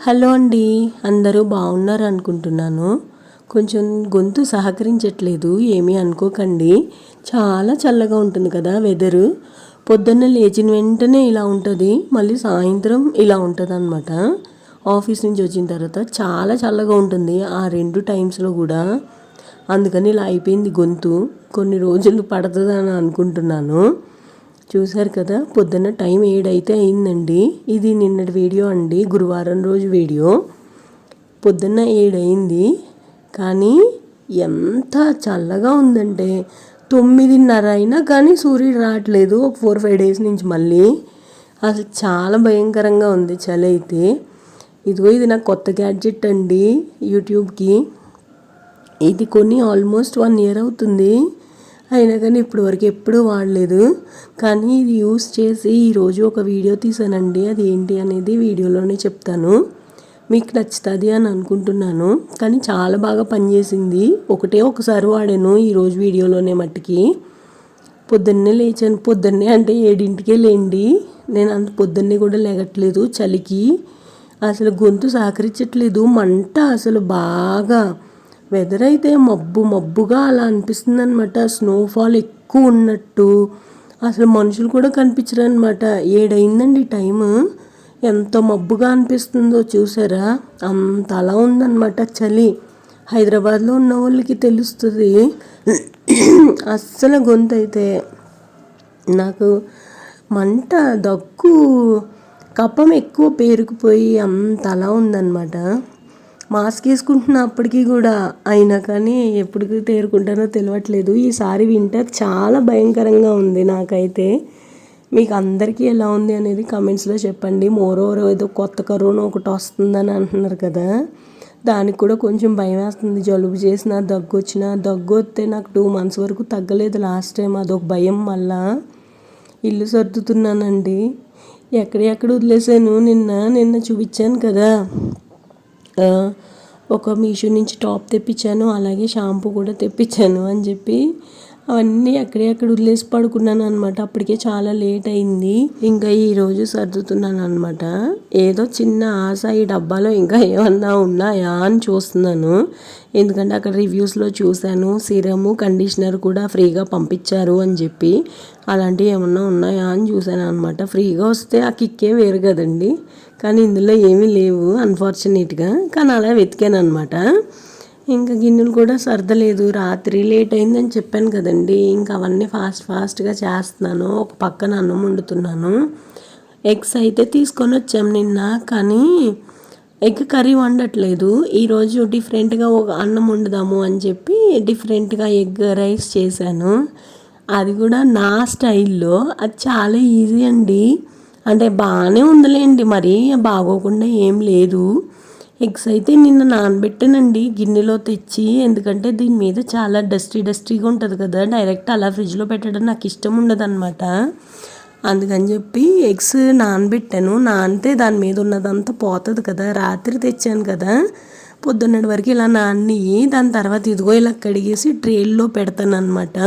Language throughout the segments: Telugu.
హలో అండి అందరూ బాగున్నారు అనుకుంటున్నాను. కొంచెం గొంతు సహకరించట్లేదు ఏమీ అనుకోకండి. చాలా చల్లగా ఉంటుంది కదా వెదరు. పొద్దున్న లేచిన వెంటనే ఇలా ఉంటుంది మళ్ళీ సాయంత్రం ఇలా ఉంటుంది అనమాట ఆఫీస్ నుంచి వచ్చిన తర్వాత చాలా చల్లగా ఉంటుంది ఆ రెండు టైమ్స్లో కూడా. అందుకని ఇలా అయిపోయింది గొంతు. కొన్ని రోజులు పడుతుందని అనుకుంటున్నాను. చూశారు కదా పొద్దున్న టైం ఏడైతే అయిందండి. ఇది నిన్నటి వీడియో అండి గురువారం రోజు వీడియో. పొద్దున్న ఏడైంది కానీ ఎంత చల్లగా ఉందంటే తొమ్మిదిన్నర అయినా కానీ సూర్యుడు రావట్లేదు ఒక ఫోర్ ఫైవ్ డేస్ నుంచి మళ్ళీ. అసలు చాలా భయంకరంగా ఉంది చలి అయితే. ఇదిగో ఇది నాకు కొత్త గ్యాడ్జెట్ అండి యూట్యూబ్కి. ఇది కొన్ని ఆల్మోస్ట్ వన్ ఇయర్ అవుతుంది. అయినా కానీ ఇప్పటి వరకు ఎప్పుడూ వాడలేదు. కానీ ఇది యూస్ చేసి ఈరోజు ఒక వీడియో తీసానండి. అది ఏంటి అనేది వీడియోలోనే చెప్తాను. మీకు నచ్చుతుంది అని అనుకుంటున్నాను. కానీ చాలా బాగా పనిచేసింది. ఒకటే ఒకసారి వాడాను ఈరోజు వీడియోలోనే మట్టికి. పొద్దున్నే లేచాను. పొద్దున్నే అంటే ఏడింటికే లేండి. నేను అంత పొద్దున్నే కూడా లేగట్లేదు చలికి. అసలు గొంతు సహకరించట్లేదు. మంట అసలు బాగా వెదర్ అయితే మబ్బు మబ్బుగా అలా అనిపిస్తుంది అనమాట స్నోఫాల్ ఎక్కువ ఉన్నట్టు. అసలు మనుషులు కూడా కనిపించరు అనమాట ఏడైందండి టైము. ఎంత మబ్బుగా అనిపిస్తుందో చూసారా? అంత అలా ఉందన్నమాట చలి. హైదరాబాద్లో ఉన్న వాళ్ళకి తెలుస్తుంది. అస్సలు గొంతు అయితే నాకు మంట దగ్గు కప్పం ఎక్కువ పేరుకుపోయి అంత అలా ఉందన్నమాట. మాస్క్ వేసుకుంటున్నప్పటికీ కూడా. అయినా కానీ ఎప్పటికి తేరుకుంటానో తెలియట్లేదు ఈసారి వింటర్ చాలా భయంకరంగా ఉంది నాకైతే. మీకు అందరికీ ఎలా ఉంది అనేది కమెంట్స్లో చెప్పండి. మోరోవర్ ఏదో కొత్త కరోనా ఒకటి వస్తుందని అంటున్నారు కదా. దానికి కూడా కొంచెం భయం వేస్తుంది. జలుబు చేసిన దగ్గు వచ్చిన దగ్గు వస్తే నాకు టూ మంత్స్ వరకు తగ్గలేదు లాస్ట్ టైం అదొక భయం మళ్ళా. ఇల్లు సర్దుతున్నానండి. ఎక్కడెక్కడ వదిలేసాను నిన్న నిన్న చూపించాను కదా. ఒక మీషో నుంచి టాప్ తెప్పించాను అలాగే షాంపూ కూడా తెప్పించాను అని చెప్పి అవన్నీ అక్కడే అక్కడ వదిలేసి పడుకున్నాను అనమాట అప్పటికే చాలా లేట్ అయింది. ఇంకా ఈరోజు సర్దుతున్నాను అనమాట ఏదో చిన్న ఆశ ఈ డబ్బాలో ఇంకా ఏమన్నా ఉన్నాయా అని చూస్తున్నాను. ఎందుకంటే అక్కడ రివ్యూస్లో చూశాను. సిరము కండిషనర్ కూడా ఫ్రీగా పంపించారు అని చెప్పి. అలాంటివి ఏమన్నా ఉన్నాయా అని చూశాను అనమాట ఫ్రీగా వస్తే ఆ కిక్కే వేరు కదండి. కానీ ఇందులో ఏమీ లేవు అన్ఫార్చునేట్గా కానీ అలా వెతికాను అనమాట ఇంకా గిన్నెలు కూడా సర్దలేదు. రాత్రి లేట్ అయిందని చెప్పాను కదండి. ఇంకా అవన్నీ ఫాస్ట్ ఫాస్ట్గా చేస్తున్నాను. ఒక పక్కన అన్నం వండుతున్నాను. ఎగ్స్ అయితే తీసుకొని వచ్చాం నిన్న కానీ ఎగ్ కర్రీ వండట్లేదు. ఈరోజు డిఫరెంట్గా ఒక అన్నం వండుదాము అని చెప్పి డిఫరెంట్గా ఎగ్ రైస్ చేశాను. అది కూడా నా స్టైల్లో. అది చాలా ఈజీ అండి. అంటే బాగానే ఉందిలేండి. మరి బాగోకుండా ఏం లేదు. ఎగ్స్ అయితే నిన్న నానబెట్టానండి గిన్నెలో తెచ్చి ఎందుకంటే దీని మీద చాలా డస్టీ డస్టీగా ఉంటుంది కదా డైరెక్ట్ అలా ఫ్రిడ్జ్లో పెట్టడం నాకు ఇష్టం ఉండదు అనమాట అందుకని చెప్పి ఎగ్స్ నానబెట్టాను. నానితే దాని మీద ఉన్నదంతా పోతుంది కదా రాత్రి తెచ్చాను కదా పొద్దున్నటి వరకు ఇలా నాని దాని తర్వాత ఇదిగో ఇలా కడిగేసి ట్రేల్లో పెడతాను అనమాట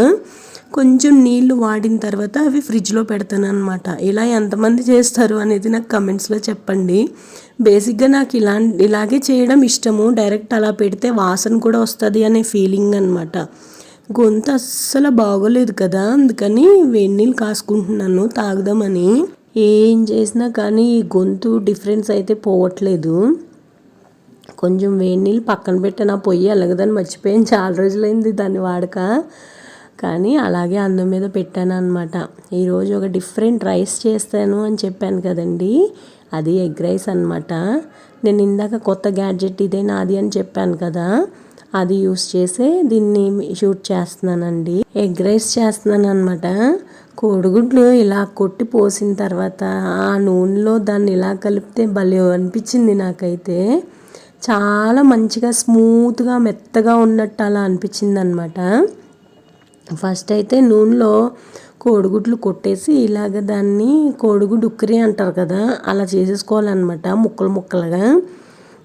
కొంచెం నీళ్ళు వాడిన తర్వాత అవి ఫ్రిడ్జ్లో పెడతాను అనమాట ఇలా ఎంతమంది చేస్తారు? అనేది నాకు కమెంట్స్లో చెప్పండి. బేసిక్గా నాకు ఇలా ఇలాగే చేయడం ఇష్టము. డైరెక్ట్ అలా పెడితే వాసన కూడా వస్తుంది అనే ఫీలింగ్ అనమాట గొంతు అస్సలు బాగోలేదు కదా అందుకని వేడి నీళ్ళు కాసుకుంటున్నాను తాగుదామని. ఏం చేసినా కానీ ఈ గొంతు డిఫరెన్స్ అయితే పోవట్లేదు. కొంచెం వేడి నీళ్ళు పక్కన పెట్టిన పొయ్యి అలాగదని మర్చిపోయాను. చాలా రోజులైంది దాన్ని వాడక. కానీ అలాగే అన్నం మీద పెట్టాను అనమాట ఈరోజు ఒక డిఫరెంట్ రైస్ చేస్తాను అని చెప్పాను కదండి. అది ఎగ్ రైస్ అనమాట నేను ఇందాక కొత్త గ్యాడ్జెట్ ఇదే నాది అని చెప్పాను కదా. అది యూస్ చేసే దీన్ని షూట్ చేస్తున్నానండి. ఎగ్ రైస్ చేస్తున్నాను అనమాట కోడిగుడ్లు ఇలా కొట్టి పోసిన తర్వాత ఆ నూనెలో దాన్ని ఇలా కలిపితే భలే అనిపించింది నాకైతే. చాలా మంచిగా స్మూత్గా మెత్తగా ఉన్నట్టు అలా అనిపించింది అనమాట ఫస్ట్ అయితే నూనెలో కోడిగుడ్లు కొట్టేసి ఇలాగ దాన్ని కోడిగుడ్డు ఉక్కిరి అంటారు కదా అలా చేసేసుకోవాలన్నమాట ముక్కలు ముక్కలుగా.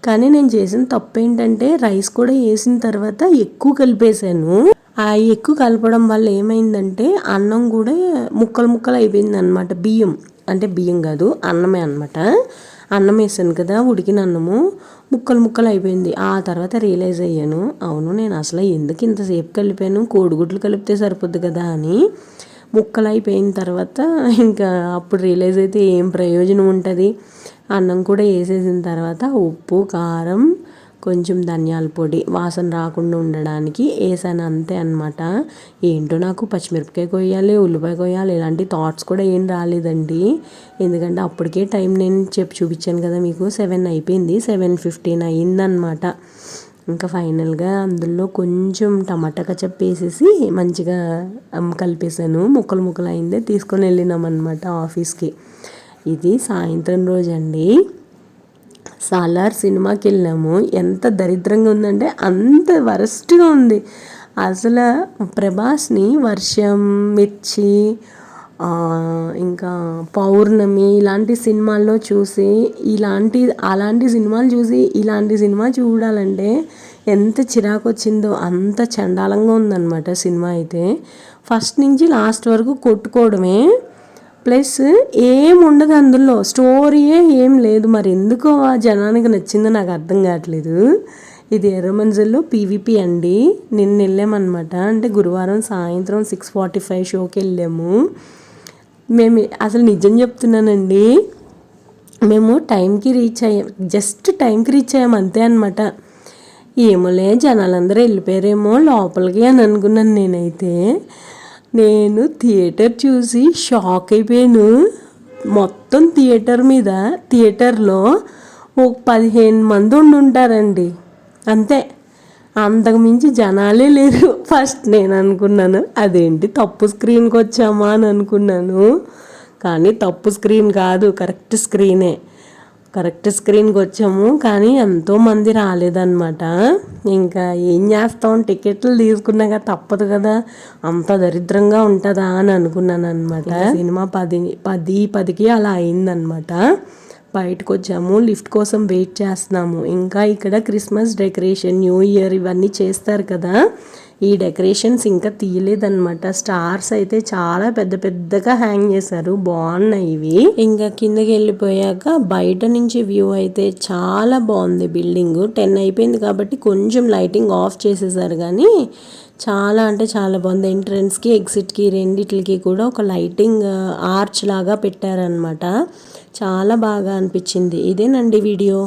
కానీ నేను చేసిన తప్పు ఏంటంటే రైస్ కూడా వేసిన తర్వాత ఎక్కువ కలిపేశాను. ఆ ఎక్కువ కలపడం వల్ల ఏమైందంటే అన్నం కూడా ముక్కలు ముక్కలు అయిపోయింది అనమాట బియ్యం అంటే బియ్యం కాదు అన్నమే అనమాట అన్నం వేసాను కదా ఉడికిన అన్నము ముక్కలు ముక్కలు అయిపోయింది. ఆ తర్వాత రియలైజ్ అయ్యాను అవును నేను అసలు ఎందుకు ఇంతసేపు కలిపాను కోడిగుడ్లు కలిపితే సరిపోద్ది కదా అని ముక్కలు అయిపోయిన తర్వాత ఇంకా అప్పుడు రియలైజ్ అయితే ఏం ప్రయోజనం ఉంటుంది? అన్నం కూడా వేసేసిన తర్వాత ఉప్పు కారం కొంచెం ధనియాల పొడి వాసన రాకుండా ఉండడానికి వేసాను అంతే అనమాట ఏంటో నాకు పచ్చిమిరపకాయ కొయ్యాలి ఉల్లిపాయ కొయ్యాలి ఇలాంటి థాట్స్ కూడా ఏం రాలేదండి. ఎందుకంటే అప్పటికే టైం నేను చెప్పి చూపించాను కదా మీకు సెవెన్ అయిపోయింది సెవెన్ ఫిఫ్టీన్ అయిందనమాట ఇంకా ఫైనల్గా అందులో కొంచెం టమాటా కచప్ వేసేసి మంచిగా కలిపేసాను ముక్కలు ముక్కలు అయిందే తీసుకొని వెళ్ళినామన్నమాట ఆఫీస్కి. ఇది సాయంత్రం రోజు అండి సాలార్ సినిమాకి వెళ్ళాము. ఎంత దరిద్రంగా ఉందంటే అంత వరస్ట్గా ఉంది. అసలు ప్రభాస్ని వర్షం మిర్చి ఇంకా పౌర్ణమి ఇలాంటి సినిమాల్లో చూసి ఇలాంటి అలాంటి సినిమాలు చూసి ఇలాంటి సినిమా చూడాలంటే ఎంత చిరాకు వచ్చిందో అంత చండాలంగా ఉందన్నమాట సినిమా అయితే. ఫస్ట్ నుంచి లాస్ట్ వరకు కొట్టుకోవడమే ప్లస్ ఏం ఉండదు అందులో. స్టోరీయే ఏం లేదు. మరి ఎందుకో ఆ జనానికి నచ్చిందో నాకు అర్థం కావట్లేదు. ఇది ఎర్రమంజల్లో పీవీపీ అండి. నిన్న వెళ్ళామన్నమాట. అంటే గురువారం సాయంత్రం సిక్స్ ఫార్టీ ఫైవ్ షోకి వెళ్ళాము. మేము అసలు నిజం చెప్తున్నానండి. మేము టైంకి రీచ్ అయ్యాం. జస్ట్ టైంకి రీచ్ అయ్యాం అంతే అనమాట ఏమోలే జనాలందరూ వెళ్ళిపోయారేమో లోపలికి అని అనుకున్నాను నేనైతే. నేను థియేటర్ చూసి షాక్ అయిపోయాను. మొత్తం థియేటర్ మీద థియేటర్లో ఒక పదిహేను మంది ఉండి ఉంటారండి. అంతే. అంతకుమించి జనాలే లేరు. ఫస్ట్ నేను అనుకున్నాను అదేంటి తప్పు స్క్రీన్కి వచ్చామా? అని అనుకున్నాను. కానీ తప్పు స్క్రీన్ కాదు కరెక్ట్ స్క్రీనే. కరెక్ట్ స్క్రీన్కి వచ్చాము కానీ ఎంతోమంది రాలేదన్నమాట. ఇంకా ఏం చేస్తాం? టికెట్లు తీసుకున్నాక తప్పదు కదా. అంత దరిద్రంగా ఉంటుందా అని అనుకున్నాను అనమాట సినిమా పది పది పదికి అలా అయిందనమాట బయటకు వచ్చాము లిఫ్ట్ కోసం వెయిట్ చేస్తున్నాము. ఇంకా ఇక్కడ క్రిస్మస్ డెకరేషన్ న్యూ ఇయర్ ఇవన్నీ చేస్తారు కదా. ఈ డెకరేషన్స్ ఇంకా తీయలేదన్నమాట. స్టార్స్ అయితే చాలా పెద్ద పెద్దగా హ్యాంగ్ చేశారు. బాగున్నాయి ఇవి. ఇంకా కిందకి వెళ్ళిపోయాక బయట నుంచి వ్యూ అయితే చాలా బాగుంది బిల్డింగ్. టెన్ అయిపోయింది కాబట్టి కొంచెం లైటింగ్ ఆఫ్ చేసేసారు కానీ చాలా అంటే చాలా బాగుంది. ఎంట్రన్స్కి ఎగ్జిట్కి రెండిట్లకి కూడా ఒక లైటింగ్ ఆర్చ్ లాగా పెట్టారనమాట చాలా బాగా అనిపించింది. ఇదేనండి వీడియో?